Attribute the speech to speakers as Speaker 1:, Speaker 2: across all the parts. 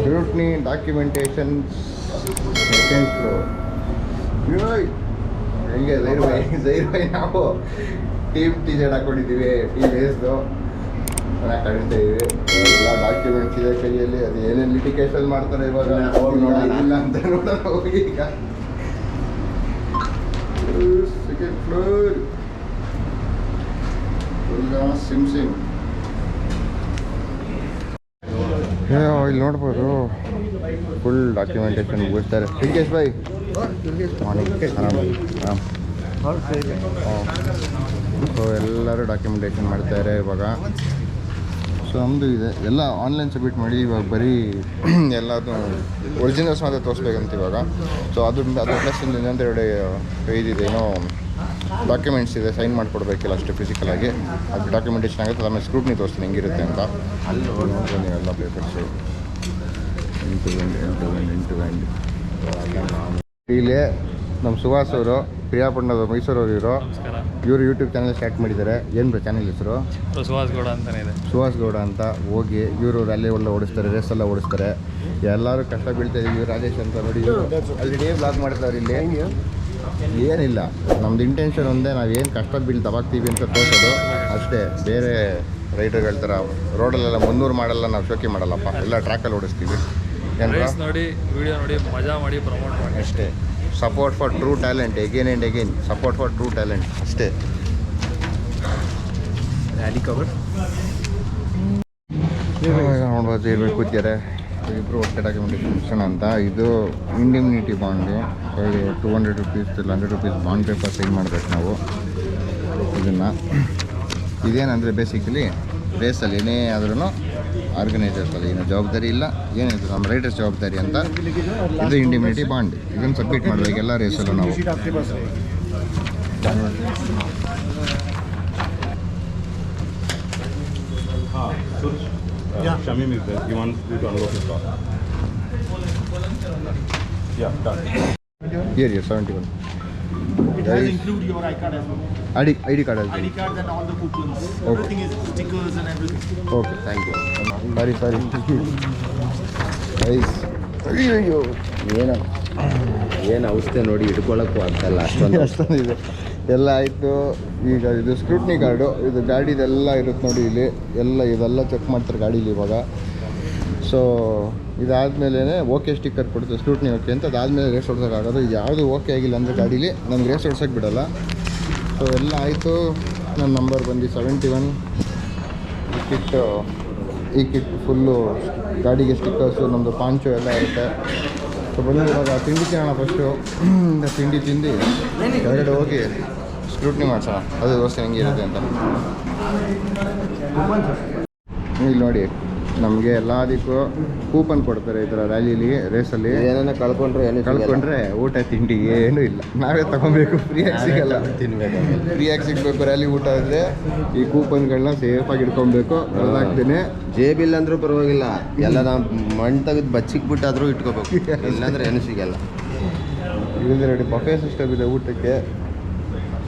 Speaker 1: Scrutiny documentation second floor ಹೆಂಗೆ ಜೈರ್ ಬೈ ಜೈರ್ ಬೈ ನಾವು ಟೀಮ್ ಟಿ ಶರ್ಟ್ ಹಾಕೊಂಡಿದ್ದೀವಿ ಟೀಮ್ ಚೆನ್ನಾಗಿ ಕಳಿಸ್ತಾ ಇದೀವಿ ಎಲ್ಲ ಡಾಕ್ಯುಮೆಂಟ್ಸ್ ಇದೆ ಕೈಯಲ್ಲಿ ಅದು ಏನೇನು ಲಿಟಿಕೇಶನ್ ಮಾಡ್ತಾರೆ ಇವಾಗ?
Speaker 2: ನೋಡೋಣ.
Speaker 1: ಇಲ್ಲ ಅಂತ ನೋಡೋಣ ಹೋಗಿ ಈಗ ಸೆಕೆಂಡ್ ಫ್ಲೋರ್ ಸಿಮ್ ಸಿಮ್. ಇಲ್ಲಿ ನೋಡ್ಬೋದು. ಫುಲ್ ಡಾಕ್ಯುಮೆಂಟೇಶನ್ ಬಿಡ್ತಾರೆ ಟಿಂಕೇಶ್ ಬಾಯ್ ಆರಾಮ್? ಸೊ ಎಲ್ಲರೂ ಡಾಕ್ಯುಮೆಂಟೇಶನ್ ಮಾಡ್ತಾರೆ ಇವಾಗ. ಸೊ ನಮ್ಮದು ಇದೆ. ಎಲ್ಲ ಆನ್ಲೈನ್ ಸಬ್ಮಿಟ್ ಮಾಡಿ ಇವಾಗ ಬರೀ ಎಲ್ಲದು ಒರಿಜಿನಲ್ಸ್ ಮಾತ್ರ ತೋರಿಸ್ಬೇಕಂತ ಇವಾಗ. ಸೊ ಅದು ಅದು ಪ್ಲಸ್ ಇನ್ನೊಂದು ಎರಡು ಇದಿದೆ ಏನೋ ಡಾಕ್ಯುಮೆಂಟ್ಸ್ ಇದೆ. ಸೈನ್ ಮಾಡಿಕೊಡ್ಬೇಕಿಲ್ಲ ಅಷ್ಟು ಫಿಸಿಕಲ್ ಆಗಿ. ಅದು ಡಾಕ್ಯುಮೆಂಟೇಷನ್ ಆಗುತ್ತೆ. ಆಮೇಲೆ ಸ್ಕ್ರೂಟ್ನಿ ತೋರಿಸ್ತೀನಿ. ಹೆಂಗಿರುತ್ತೆ ಅಂತ. ನೀವೆಲ್ಲ ಪೇಪರ್ಸು ಎಂಟು ಗಂಟೆ ಎಂಟು ಗಂಟೆ ಎಂಟು ಗಂಟೆ ಇಲ್ಲಿ ನಮ್ಮ ಸುಹಾಸ್ ಅವರು ಪ್ರಿಯಾಪಟ್ಟಣದ ಮೈಸೂರವ್ರು ಇವರು.
Speaker 3: ನಮಸ್ಕಾರ.
Speaker 1: ಇವರು ಯೂಟ್ಯೂಬ್ ಚಾನಲ್ ಸ್ಟಾರ್ಟ್ ಮಾಡಿದ್ದಾರೆ. ಏನು ಬ್ರೋ ಚಾನಲ್ ಹೆಸರು?
Speaker 3: ಸುಹಾಸ್ ಗೌಡ ಅಂತ ಇದೆ.
Speaker 1: ಸುಹಾಸ್ ಗೌಡ ಅಂತ ಹೋಗಿ ಇವರು ರ್ಯಾಲಿ ಎಲ್ಲ ಓಡಿಸ್ತಾರೆ ರೇಸ್ ಎಲ್ಲ ಓಡಿಸ್ತಾರೆ. ಎಲ್ಲರೂ ಕಷ್ಟ ಬೀಳ್ತಾ ಇದ್ದೀವಿ. ರಾಜೇಶ್ ಅಂತ ನೋಡಿ ಆಲ್ರೆಡಿ ಬ್ಲಾಗ್ ಮಾಡ್ತಾರೆ ಇಲ್ಲಿ. ಏನಿಲ್ಲ. ನಮ್ದು ಇಂಟೆನ್ಷನ್ ಒಂದೇ ನಾವು ಏನು ಕಷ್ಟ ಬೀಳ್ ದಬಾಕ್ತೀವಿ ಅಂತ ತೋರಿಸೋದು. ಅಷ್ಟೇ ಬೇರೆ ರೈಡರ್ಗಳ ಥರ ರೋಡಲ್ಲೆಲ್ಲ ಮುನ್ನೂರು ಮಾಡಲ್ಲ ನಾವು ಶೋಕಿ ಮಾಡಲ್ಲಪ್ಪ. ಎಲ್ಲ ಟ್ರ್ಯಾಕಲ್ಲಿ ಓಡಿಸ್ತೀವಿ.
Speaker 3: ರೇಸ್ ನೋಡಿ ವಿಡಿಯೋ ನೋಡಿ ಮಜಾ ಮಾಡಿ ಪ್ರಮೋಟ್ ಮಾಡಿ.
Speaker 1: ಅಷ್ಟೇ. Support for true talent again and again support for true talent ಅಷ್ಟೇ.
Speaker 2: ರ್ಯಾಲಿ ಕವರ್
Speaker 1: ನೋಡ್ಬೋದು ಇರ್ಬೇಕು ಕೂತಿದ್ದಾರೆ. ಇಬ್ಬರು ಒಟ್ಟೆ ಡಾಕ್ಯುಮೆಂಟೇಷನ್ ಅಂತ. ಇದು indemnity bond two hundred rupees ಇಲ್ಲ hundred rupees bond paper sign ಮಾಡಬೇಕು ನಾವು. ಇದನ್ನು. ಇದೇನಂದರೆ ಬೇಸಿಕಲಿ ರೇಸಲ್ಲಿ ಏನೇ ಆದ್ರೂ ಆರ್ಗನೈಸರ್ಸಲ್ಲಿ ಏನೋ ಜವಾಬ್ದಾರಿ ಇಲ್ಲ. ಏನಿದೆ? ನಮ್ಮ ರೈಟರ್ಸ್ ಜವಾಬ್ದಾರಿ ಅಂತ ಇದು ಇಂಡಿಮ್ಯುನಿಟಿ ಬಾಂಡ್ ಇದನ್ನು ಸಬ್ಮಿಟ್ ಮಾಡಬೇಕು ಎಲ್ಲ ರೇಸಲ್ಲೂ ನಾವು. Year year seventy one
Speaker 4: It has include your iCard as well.
Speaker 1: ID, D I D well.
Speaker 4: ID card and all the coupons.
Speaker 1: Okay.
Speaker 4: Everything is stickers and everything.
Speaker 1: Okay thank you sorry sorry Guys. ಅಯ್ಯೋ ಏನೋ
Speaker 2: ಏನು ಔಷಧಿ ನೋಡಿ ಇಟ್ಕೊಳ್ಳೋಕ್ಕೂ ಆಗ್ತಲ್ಲ ಅಷ್ಟೊಂದು
Speaker 1: ಇದೆ ಎಲ್ಲ ಆಯಿತು ಈಗ ಇದು ಸ್ಕ್ರೂಟ್ನಿ ಕಾರ್ಡು ಇದು ಗಾಡಿದೆಲ್ಲ ಇರುತ್ತೆ ನೋಡಿ ಇಲ್ಲಿ ಎಲ್ಲ ಇದೆಲ್ಲ ಚೆಕ್ ಮಾಡ್ತಾರೆ ಗಾಡೀಲಿ ಇವಾಗ ಸೊ ಇದಾದಮೇಲೆ ಓಕೆ ಸ್ಟಿಕ್ಕರ್ ಕೊಡುತ್ತೆ ಸ್ಕ್ರೂಟ್ನಿ ಓಕೆ ಅಂತ. ಅದಾದಮೇಲೆ ರೇಸ್ ಹೊಡ್ಸೋಕ್ಕಾಗೋದು ಇದು ಯಾವುದು ಓಕೆ ಆಗಿಲ್ಲ ಅಂದರೆ ಗಾಡೀಲಿ, ನಮ್ಗೆ ರೇಸ್ ಹೊಡ್ಸೋಕ್ಕೆ ಬಿಡಲ್ಲ. ಸೊ ಎಲ್ಲ ಆಯಿತು. ನನ್ನ ನಂಬರ್ ಬಂದು ಸೆವೆಂಟಿ ಒನ್ ಈ ಕಿಟ್ಟು ಈ ಕಿಟ್ ಫುಲ್ಲು ಗಾಡಿಗೆ ಸ್ಟಿಕ್ಕರ್ಸು ನಮ್ಮದು ಪಾಂಚು ಎಲ್ಲ ಇರುತ್ತೆ. ಸೊ ಬಂದು ಇವಾಗ ತಿಂಡಿ ತಿನ್ನೋಣ ಫಸ್ಟು ತಿಂಡಿ ತಿಂದು ಕೆಳಗಡೆ ಹೋಗಿ ಸ್ಕ್ರೂಟ್ನಿ ಮಾಡ್ಸೋಣ. ಅದು ವ್ಯವಸ್ಥೆ ಹೆಂಗಿರುತ್ತೆ ಅಂತ. ಇಲ್ಲಿ ನೋಡಿ. ನಮಗೆ ಎಲ್ಲದಕ್ಕೂ ಕೂಪನ್ ಕೊಡ್ತಾರೆ ಈ ಥರ ರ್ಯಾಲಿಲಿ ರೇಸಲ್ಲಿ
Speaker 2: ಏನೇನೋ ಕಳ್ಕೊಂಡ್ರೆ ಏನು
Speaker 1: ಕಳ್ಕೊಂಡ್ರೆ ಊಟ ತಿಂಡಿ ಏನೂ ಇಲ್ಲ. ನಾವೇ ತಗೊಬೇಕು ಫ್ರೀಯಾಗಿ ಸಿಗಲ್ಲ.
Speaker 2: ತಿನ್ಬೇಕು
Speaker 1: ಫ್ರೀಯಾಗಿ ಸಿಗಬೇಕು ರ್ಯಾಲಿ ಊಟ ಅಂದರೆ ಈ ಕೂಪನ್ಗಳನ್ನ ಸೇಫಾಗಿ ಇಟ್ಕೊಬೇಕು ಹಾಕ್ತೀನಿ
Speaker 2: ಜೇಬಿಲ್ಲ ಅಂದರೂ ಪರವಾಗಿಲ್ಲ. ಎಲ್ಲ ನಾವು ಮಣ್ಣು ತೆಗೆದು ಬಚ್ಚಿಕ್ಬಿಟ್ಟಾದರೂ ಇಟ್ಕೋಬೇಕು. ಇಲ್ಲಾಂದ್ರೆ ಏನು ಸಿಗಲ್ಲ.
Speaker 1: ಇಲ್ಲಿಂದ ನೋಡಿ ಬಫೆ ಸಿಸ್ಟಮ್ ಇದೆ ಊಟಕ್ಕೆ.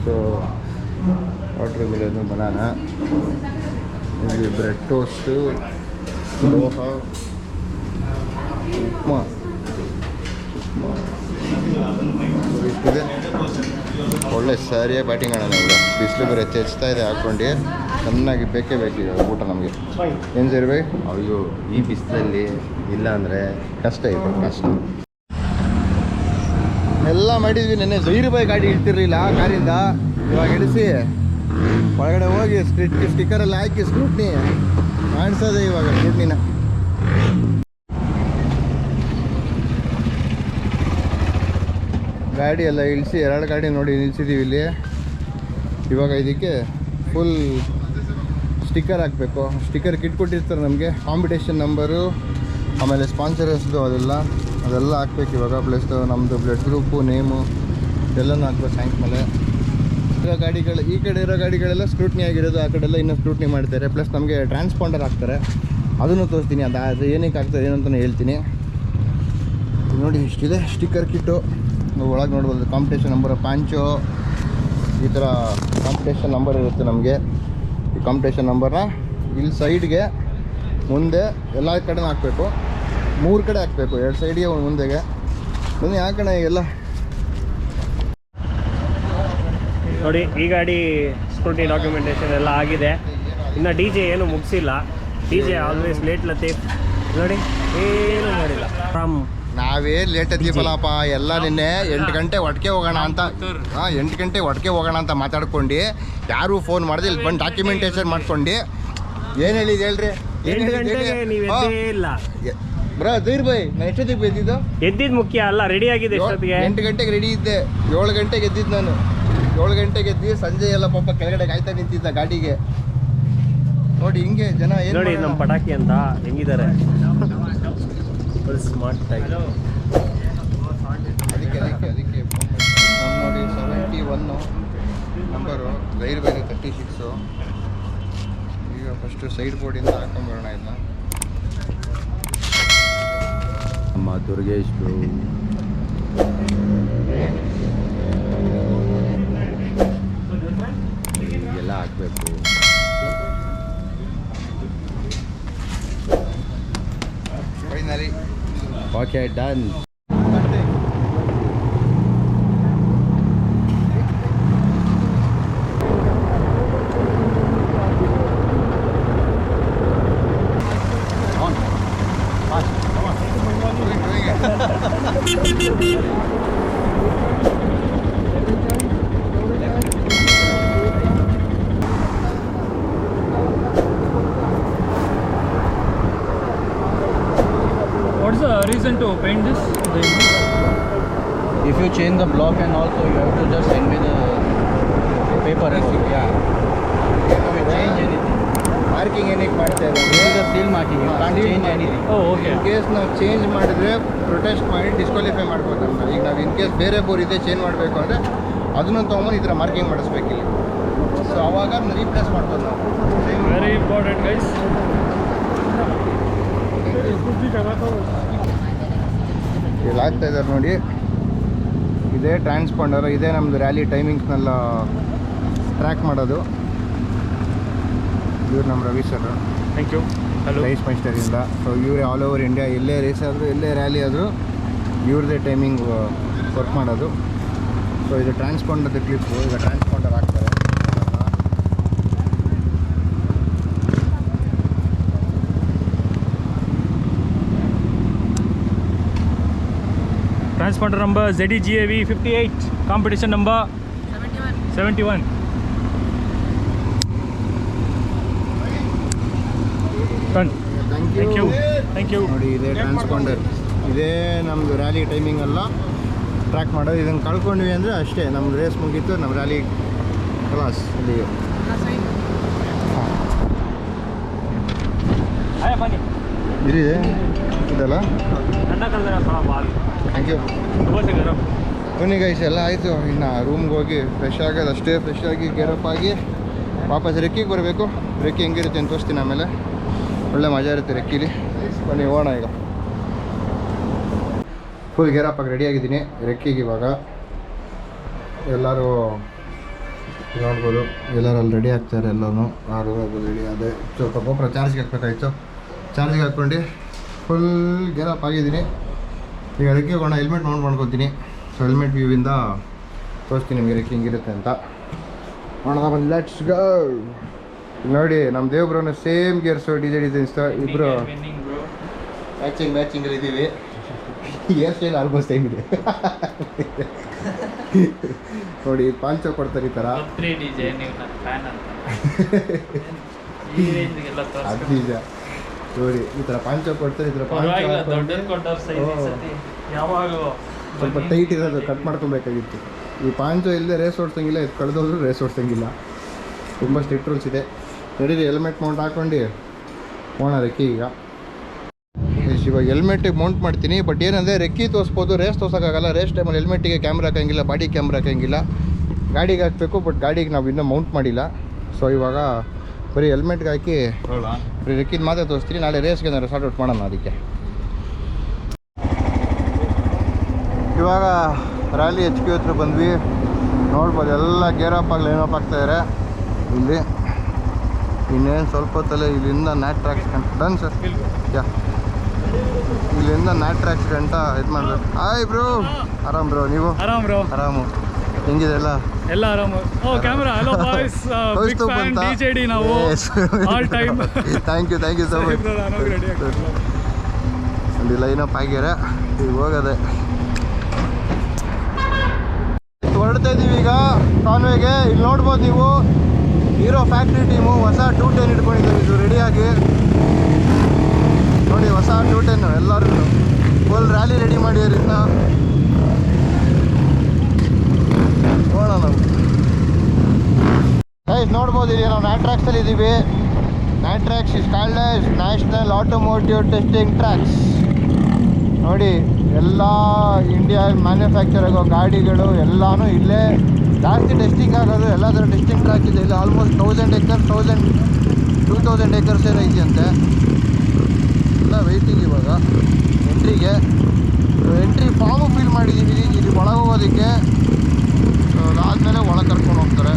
Speaker 1: ಸೊ ವಾಟರ್ ಬಿಲ್ಲೋದು ಬನಾನ ಇಲ್ಲಿ ಬ್ರೆಡ್ ಟೋಸ್ಟು ಲೋಹ ಉಪ್ಮಾ ಉಪ್ಮಾ. ಇಷ್ಟಿದೆ ಒಳ್ಳೆ ಸರಿಯಾಗಿ ಬ್ಯಾಟಿಂಗ್ ಆಡೋಣ ಈಗ ಬಿಸಿಲು ಬೇರೆ ಚೆಚ್ತಾ ಇದೆ ಹಾಕ್ಕೊಂಡು ಚೆನ್ನಾಗಿ ಬೇಕೇ ಬೇಕೀಗ ಊಟ ನಮಗೆ. ಏನು ಸೇರ್ಬೇಕು
Speaker 2: ಅಯ್ಯೋ ಈ ಬಿಸಿಲಲ್ಲಿ ಇಲ್ಲ ಅಂದರೆ
Speaker 1: ಕಷ್ಟ ಇದೆ ಕಷ್ಟ. ಎಲ್ಲ ಮಾಡಿದ್ವಿ ನೆನ್ನೆ. ಸೈರು ಬೈ ಗಾಡಿ ಇಳ್ತಿರ್ಲಿಲ್ಲ ಕಾರಿಂದ. ಇವಾಗ ಇಳಿಸಿ ಒಳಗಡೆ ಹೋಗಿ ಸ್ಟಿಕ್ ಸ್ಟಿಕ್ಕರಲ್ಲಿ ಹಾಕಿ ಸ್ಕ್ರೂಟ್ನಿ ಕಾಣಿಸೋದೆ ಇವಾಗ ಸ್ಕ್ರೂಟ್ನಿನ ಗಾಡಿ ಎಲ್ಲ ಇಳಿಸಿ, ಎರಡು ಗಾಡಿ ನೋಡಿ ನಿಲ್ಸಿದ್ದೀವಿ ಇಲ್ಲಿ. ಇವಾಗ ಇದಕ್ಕೆ ಫುಲ್ ಸ್ಟಿಕ್ಕರ್ ಹಾಕಬೇಕು. ಸ್ಟಿಕ್ಕರ್ ಕಿಟ್ ಕೊಟ್ಟಿರ್ತಾರೆ ನಮಗೆ. ಕಾಂಪಿಟೇಷನ್ ನಂಬರು ಆಮೇಲೆ ಸ್ಪಾನ್ಸರ್ಸ್ದು ಅದೆಲ್ಲ. ಅದೆಲ್ಲ ಹಾಕ್ಬೇಕು ಇವಾಗ. ಪ್ಲಸ್ ನಮ್ಮದು ಬ್ಲಡ್ ಗ್ರೂಪು ನೇಮು ಎಲ್ಲನೂ ಹಾಕ್ಬೇಕು ಟ್ಯಾಂಕ್ ಮೇಲೆ ಇರೋ ಗಾಡಿಗಳು, ಈ ಕಡೆ ಇರೋ ಗಾಡಿಗಳೆಲ್ಲ ಸ್ಕ್ರೂಟ್ನಿ ಆಗಿರೋದು, ಆ ಕಡೆಲ್ಲ ಇನ್ನೂ ಸ್ಕ್ರೂಟ್ನಿ ಮಾಡ್ತಾರೆ. ಪ್ಲಸ್ ನಮಗೆ ಟ್ರಾನ್ಸ್ಪಾಂಡರ್ ಹಾಕ್ತಾರೆ ಅದನ್ನು ತೋರಿಸ್ತೀನಿ. ಅದು ಅದು ಏನಕ್ಕೆ ಆಗ್ತದೆ ಏನು ಅಂತಲೂ ಹೇಳ್ತೀನಿ. ನೋಡಿ ಇಷ್ಟಿದೆ ಸ್ಟಿಕ್ಕರ್ ಕಿಟ್ಟು ಒಳಗೆ ನೋಡ್ಬೋದು. ಕಾಂಪಿಟೇಷನ್ ನಂಬರ್ ಪಾಂಚು. ಈ ಥರ ಕಾಂಪಿಟೇಷನ್ ನಂಬರ್ ಇರುತ್ತೆ ನಮಗೆ. ಈ ಕಾಂಪಿಟೇಷನ್ ನಂಬರ್ನ ಇಲ್ಲಿ ಸೈಡ್ಗೆ ಮುಂದೆ ಎಲ್ಲ ಕಡೆನೂ ಹಾಕಬೇಕು. ಮೂರು ಕಡೆ ಹಾಕಬೇಕು. ಎರಡು ಸೈಡಿಗೆ ಮುಂದೆಗೆ. ಮುಂದೆ ಹಾಕೋಣ ಈಗೆಲ್ಲ
Speaker 5: ನೋಡಿ ಈ ಗಾಡಿ ಸ್ಕೂಟಿ ಡಾಕ್ಯುಮೆಂಟೇಷನ್ ಎಲ್ಲ ಆಗಿದೆ. ಇನ್ನು ಡಿ ಜೆ ಏನು ಮುಗಿಸಿಲ್ಲ. D J always late Latif. ನೋಡಿ ಏನು ಮಾಡಿಲ್ಲ. ಫ್ರಮ್
Speaker 1: ನಾವೇ ಲೇಟ್ ಅದೀಪಲಪ್ಪ ಎಲ್ಲ ನಿನ್ನೆ ಎಂಟು ಗಂಟೆ ಒಟ್ಟಿಗೆ ಹೋಗೋಣ ಅಂತ. ಹಾಂ ಎಂಟು ಗಂಟೆ ಒಟ್ಟಿಗೆ ಹೋಗೋಣ ಅಂತ ಮಾತಾಡ್ಕೊಂಡು ಯಾರೂ ಫೋನ್ ಮಾಡಿದೆ ಇಲ್ಲಿ. ಬಂದು ಡಾಕ್ಯುಮೆಂಟೇಷನ್ ಮಾಡ್ಕೊಂಡು ಏನು ಹೇಳಿದ್ ಹೇಳ್ರಿ?
Speaker 5: ಎಂಟು ಗಂಟೆಗೆ ನೀವು. ಎದ್ದೇ ಇಲ್ಲ.
Speaker 1: ಬ್ರೋ ದೀರ್ ಬೈ ನಾನು ಎಷ್ಟೊತ್ತಿಗೆ
Speaker 5: ಎದ್ದಿದ್ದು? ಮುಖ್ಯ ಅಲ್ಲ ರೆಡಿ ಆಗಿದೆ ಎಷ್ಟೊತ್ತಿಗೆ?
Speaker 1: ಎಂಟು ಗಂಟೆಗೆ ರೆಡಿ ಇದ್ದೆ ಏಳು ಗಂಟೆಗೆ ಎದ್ದಿದ್ದು ನಾನು. ಏಳು ಗಂಟೆಗೆ ಎದ್ದು ಸಂಜೆ ಎಲ್ಲ ಪಾಪ ಕೆಳಗಡೆ ಕಾಯ್ತಾ ನಿಂತಿದ್ದ ಗಾಡಿಗೆ. ನೋಡಿ ಹಿಂಗೆ ಜನ ಏನು
Speaker 5: ನೋಡಿ ನಮ್ಮ ಪಟಾಕಿ ಅಂತ ಹೆಂಗಿದ್ದಾರೆ. ಸ್ಮಾರ್ಟ್ ಆಗಿ.
Speaker 1: ಅದಕ್ಕೆ ಅದಕ್ಕೆ ಅದಕ್ಕೆ ನೋಡಿ ಸೆವೆಂಟಿ ಒನ್ನು ನಂಬರು ಗೈರ್ ಬೇರೆ ತರ್ಟಿ ಸಿಕ್ಸು ಈಗ ಫಸ್ಟು ಸೈಡ್ ಬೋರ್ಡಿಂದ ಹಾಕೊಂಬರೋಣ ಇಲ್ಲ
Speaker 2: ನಮ್ಮ ದುರ್ಗೇಶ್ ಎಲ್ಲ ಹಾಕ್ಬೇಕು
Speaker 1: finally
Speaker 2: okay done
Speaker 3: what's to paint this?
Speaker 6: If you change the block and also you have to just send me the paper. Yeah. If you change anything.
Speaker 1: Marking ಏನಕ್ಕೆ ಮಾಡ್ತಾ
Speaker 6: This
Speaker 1: ಇರೋದು
Speaker 6: is the seal marking. You can't
Speaker 1: Seal
Speaker 6: change
Speaker 1: marking.
Speaker 6: anything.
Speaker 3: Oh okay
Speaker 1: in case ನಾವು change ಮಾಡಿದ್ರೆ protest ಮಾಡಿ disqualify ಮಾಡ್ಬೋದು ನಮ್ಮನ್ನ ಈಗ ನಾವು ಇನ್ ಕೇಸ್ ಬೇರೆ ಬೋರ್ ಇದೆ ಚೇಂಜ್ ಮಾಡಬೇಕು ಅಂದರೆ ಅದನ್ನು ತೊಗೊಂಡು ಈ ಥರ ಮಾರ್ಕಿಂಗ್ ಮಾಡಿಸ್ಬೇಕಿಲ್ಲ ಸೊ ಅವಾಗ ರೀಪ್ಲೇಸ್ ಮಾಡ್ಬೋದು ನಾವು
Speaker 3: ವೆರಿ ಇಂಪಾರ್ಟೆಂಟ್ ಗೈಸ್
Speaker 1: ಇಲ್ಲಿ ಆಗ್ತಾ ಇದ್ದಾರೆ ನೋಡಿ. ಇದೇ ಟ್ರಾನ್ಸ್ಪಾಂಡರ್ ಇದೇ ನಮ್ಮದು ರ್ಯಾಲಿ ಟೈಮಿಂಗ್ಸ್ನೆಲ್ಲ ಟ್ರ್ಯಾಕ್ ಮಾಡೋದು. ಇವ್ರು ನಮ್ಮ Ravi sir
Speaker 3: thank you hello
Speaker 1: rise ಮೈಸ್ಟರಿಂದ so ಇವರೇ ಆಲ್ ಓವರ್ ಇಂಡಿಯಾ ಎಲ್ಲೇ ರೇಸ್ ಆದರೂ ಎಲ್ಲೇ ರ್ಯಾಲಿ ಆದರೂ ಇವ್ರದ್ದೇ ಟೈಮಿಂಗ್ ವರ್ಕ್ ಮಾಡೋದು. ಸೊ ಇದು ಟ್ರಾನ್ಸ್ಪಾಂಡರ್ದು ಕ್ಲಿಪ್ಪು ಈಗ ಟ್ರಾನ್ಸ್ಪಾಂಡರ್ ಹಾಕ್ತಾರೆ
Speaker 3: transponder number JD G A V fifty eight competition number seventy one
Speaker 1: thank
Speaker 3: thank you thank you
Speaker 1: ನೋಡಿ ಇದೇ ಟ್ರಾನ್ಸ್ಪಾಂಡರ್. ಇದೇ ನಮ್ಮದು ರ್ಯಾಲಿ ಟೈಮಿಂಗ್ ಎಲ್ಲ ಟ್ರ್ಯಾಕ್ ಮಾಡೋದು ಇದನ್ನು ಕಳ್ಕೊಂಡ್ವಿ ಅಂದರೆ ಅಷ್ಟೇ. ನಮ್ಮ ರೇಸ್ ಮುಗೀತು ನಮ್ಮ ರ್ಯಾಲಿ ಕ್ಲಾಸ್ ಇಲ್ಲಿ
Speaker 5: ಹಾಯ್ ಬನ್ನಿ.
Speaker 1: ಇದೆ ಇದಲ್ಲ? ಥ್ಯಾಂಕ್ ಯು ಬನ್ನಿ ಗೈಸ್ ಎಲ್ಲ ಆಯಿತು. ಇನ್ನು ರೂಮ್ಗೆ ಹೋಗಿ ಫ್ರೆಶ್ ಆಗೋದು ಅಷ್ಟೇ ಫ್ರೆಶ್ ಆಗಿ ಗೇರಪ್ ಆಗಿ ವಾಪಸ್ ರೆಕ್ಕಿಗೆ ಬರಬೇಕು. ರೆಕ್ಕಿ ಹೆಂಗಿರುತ್ತೆ ಅಂತ ತೋರಿಸ್ತೀನಿ ಆಮೇಲೆ. ಒಳ್ಳೆ ಮಜಾ ಇರುತ್ತೆ ರೆಕ್ಕಿಲಿ. ಬನ್ನಿ ಹೋಗೋಣ ಈಗ. ಫುಲ್ ಗೇರಪ್ ಆಗಿ ರೆಡಿಯಾಗಿದ್ದೀನಿ ರೆಕ್ಕಿಗೆ ಇವಾಗ. ಎಲ್ಲರೂ ನೋಡ್ಬೋದು ಎಲ್ಲರೂ ಅಲ್ಲಿ ರೆಡಿ ಆಗ್ತಾರೆ ಎಲ್ಲರೂ. ಆರು ರೆಡಿ ಅದೇ ಸ್ವಲ್ಪ ಗೋಪುರ ಚಾರ್ಜ್ಗೆ ಹಾಕ್ಬೇಕಾಯ್ತು ಚಾರ್ಜ್ಗೆ ಹಾಕ್ಕೊಂಡು ಫುಲ್ ಗೇರಪ್ ಆಗಿದ್ದೀನಿ. ಈಗ ಅದಕ್ಕೆ ಹೋಗೋಣ ಹೆಲ್ಮೆಟ್ ಮೌಂಟ್ ಮಾಡ್ಕೊತೀನಿ. ಸೊ ಹೆಲ್ಮೆಟ್ ವ್ಯೂವಿಂದ ತೋರಿಸ್ತೀನಿ ನಿಮಗೆ ರೆಕ್ಕಿ ಹಿಂಗಿರುತ್ತೆ ಅಂತ. ನೋಡೋಣ ಬಂದು ಲೆಟ್ಸ್ ಗೋ ನೋಡಿ ನಮ್ಮ ದೇವ್ರನ್ನ same gears D J designs ಇಬ್ಬರು ಮ್ಯಾಚಿಂಗ್ ಮ್ಯಾಚಿಂಗಲ್ಲಿ ಇದ್ದೀವಿ ಏರ್ ಸ್ಟೈಲ್ ಆಲ್ಮೋಸ್ಟ್ ಸೇಮ್ ಇದೆ. ನೋಡಿ ಪಾಂಚ ಕೊಡ್ತಾರೆ ಈ ಥರ ಅದು ನಿಜ. ನೋಡಿ ಈ ಥರ ಪಾಂಚೋ ಕೊಡ್ತಾರೆ ಈ
Speaker 3: ಯಾವಾಗ
Speaker 1: ಸ್ವಲ್ಪ ಟೈಟ್ ಇರೋದು ಕಟ್ ಮಾಡ್ಕೊಬೇಕಾಗಿತ್ತು. ಈ ಪಾಂಚೋ ಇಲ್ಲದೆ ರೇಸ್ ಓಡಿಸಂಗಿಲ್ಲ ಇದು ಕಳೆದೋದ್ರು ರೇಸ್ ಓಡಿಸಂಗಿಲ್ಲ. ತುಂಬ ಸ್ಟ್ರಿಕ್ಟ್ ರೂಲ್ಸ್ ಇದೆ. ನಡೀರಿ ಹೆಲ್ಮೆಟ್ ಮೌಂಟ್ ಹಾಕೊಂಡು ಹೋಣ ರೆಕ್ಕಿ ಈಗ. ಇವಾಗ ಹೆಲ್ಮೆಟಿಗೆ ಮೌಂಟ್ ಮಾಡ್ತೀನಿ ಬಟ್ ಏನಂದರೆ ರೆಕ್ಕಿ ತೋರಿಸ್ಬೋದು ರೇಸ್ ತೋರ್ಸೋಕ್ಕಾಗಲ್ಲ. ರೇಸ್ ಟೈಮಲ್ಲಿ ಹೆಲ್ಮೆಟ್ಟಿಗೆ ಕ್ಯಾಮ್ರಾ ಹಾಕೋಂಗಿಲ್ಲ ಬಾಡಿ ಕ್ಯಾಮ್ರಾ ಹಾಕೋಂಗಿಲ್ಲ. ಗಾಡಿಗೆ ಹಾಕಬೇಕು ಬಟ್ ಗಾಡಿಗೆ ನಾವು ಇನ್ನೂ ಮೌಂಟ್ ಮಾಡಿಲ್ಲ. ಸೊ ಇವಾಗ ಬರೀ ಹೆಲ್ಮೆಟ್ಗೆ ಹಾಕಿ ಬರೀ ರೆಕ್ಕಿದ ಮಾತ್ರ ತೋರಿಸ್ತೀನಿ ನಾಳೆ ರೇಸ್ಗೆ ಏನಾದ್ರು ಸಾರ್ಟ್ ಔಟ್ ಮಾಡೋಣ ಅದಕ್ಕೆ. ಇವಾಗ ರ್ಯಾಲಿ ಎಚ್ ಕ್ಯೂ ಹತ್ರ ಬಂದ್ವಿ. ನೋಡ್ಬೋದು ಎಲ್ಲ ಗೇರ್ ಅಪ್ ಆಗಲಿ ಏನಪ್ಪ ಆಗ್ತಾಯಿದ್ದಾರೆ ಇಲ್ಲಿ. ಇನ್ನೇನು ಸ್ವಲ್ಪ ಹೊತ್ತಲ್ಲೇ ಇಲ್ಲಿಂದ NATRAX done sir yeah. ಇಲ್ಲಿಂದ ಇಲ್ಲಿಂದ ನ್ಯಾಟ್ ಟ್ರ್ಯಾಕ್ಸ್ ಗಂಟ ಇದು ಮಾಡ್ಬೇಕು. ಹಾಯ್ ಬ್ರೋ ಆರಾಮ್ ಬ್ರೋ ನೀವು?
Speaker 3: ಆರಾಮ್ ಬ್ರೋ
Speaker 1: ಆರಾಮು. ಹೆಂಗಿದೆ ಎಲ್ಲ?
Speaker 3: ಎಲ್ಲ ಆರಾಮ. ಓ camera hello boys big fan DJD ನಾವು. All time
Speaker 1: thank you thank you so much
Speaker 3: ready
Speaker 1: line lineup ಆಗ್ಯಾರ ಈಗ ಹೋಗದೆ. ಹೊರಡ್ತಾ ಇದೀವಿ ಈಗ ಕಾನ್ವೇಗೆ ಇಲ್ಲಿ ನೋಡ್ಬೋದು ನೀವು. ಹೀರೋ ಫ್ಯಾಕ್ಟ್ರಿ ಟೀಮು ಹೊಸ ಟೂ ಟೆನ್ ಇಟ್ಕೊಂಡಿದ್ದೀವಿ ಇದು ರೆಡಿಯಾಗಿ ನೋಡಿ ಹೊಸ ಟೂ ಟೆನ್ ಎಲ್ಲರಿಗೂ ಫುಲ್ ರ್ಯಾಲಿ ರೆಡಿ ಮಾಡಿದ್ದಾರೆ ಇನ್ನ. ಟ್ರ್ಯಾಕ್ಸಲ್ಲಿ ಇದ್ದೀವಿ NATRAX is called national automotive testing tracks ನೋಡಿ, ಎಲ್ಲ ಇಂಡಿಯಾ ಮ್ಯಾನುಫ್ಯಾಕ್ಚರ್ ಆಗೋ ಗಾಡಿಗಳು ಎಲ್ಲಾನು ಇಲ್ಲೇ ಜಾಸ್ತಿ ಟೆಸ್ಟಿಂಗ್ ಆಗೋದು ಎಲ್ಲ ಥರ ಟೆಸ್ಟಿಂಗ್ ಟ್ರ್ಯಾಕ್ ಇದೆ. ಇಲ್ಲಿ almost thousand acres thousand two thousand acres ಏನೋ ಇದೆಯಂತೆ. ಎಲ್ಲ ವೆಯ್ಟಿಂಗ್ ಇವಾಗ. ಎಂಟ್ರಿಗೆ ಎಂಟ್ರಿ ಫಾರ್ಮು ಫಿಲ್ ಮಾಡಿದ್ದೀವಿ ಇಲ್ಲಿ ಒಳಗೆ ಹೋಗೋದಕ್ಕೆ ಅದಾದಮೇಲೆ ಒಳಗೆ ಕರ್ಕೊಂಡು ಹೋಗ್ತಾರೆ.